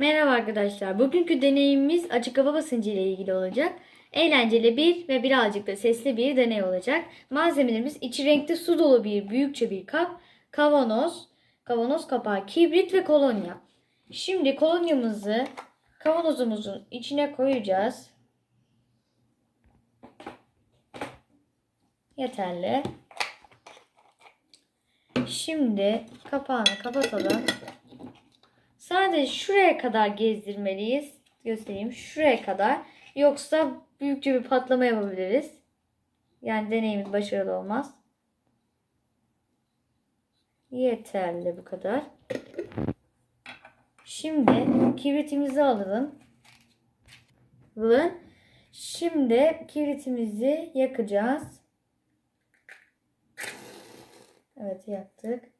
Merhaba arkadaşlar. Bugünkü deneyimimiz açık hava basıncı ile ilgili olacak. Eğlenceli bir ve birazcık da sesli bir deney olacak. Malzemelerimiz içi renkli su dolu bir büyükçe bir kap, kavanoz, kavanoz kapağı, kibrit ve kolonya. Şimdi kolonyamızı kavanozumuzun içine koyacağız. Yeterli. Şimdi kapağını kapatalım. Sadece şuraya kadar gezdirmeliyiz. Göstereyim. Şuraya kadar. Yoksa büyükçe bir patlama yapabiliriz. Yani deneyimiz başarılı olmaz. Yeterli bu kadar. Şimdi kibritimizi alalım. Şimdi kibritimizi yakacağız. Evet yaktık.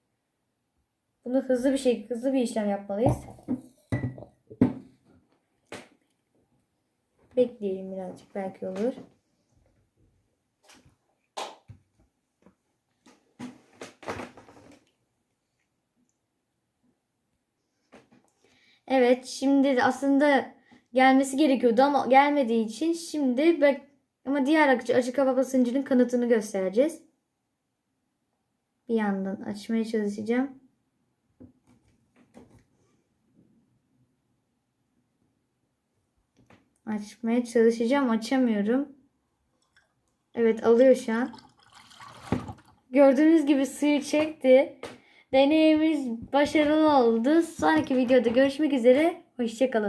Bunu hızlı bir şey, hızlı bir işlem yapmalıyız. Bekleyelim birazcık belki olur. Evet, şimdi aslında gelmesi gerekiyordu ama gelmediği için şimdi bek ama diğer açık, açık hava basıncının kanıtını göstereceğiz. Bir yandan açmaya çalışacağım. Açmaya çalışacağım. Açamıyorum. Evet alıyor şu an. Gördüğünüz gibi suyu çekti. Deneyimiz başarılı oldu. Sonraki videoda görüşmek üzere. Hoşçakalın.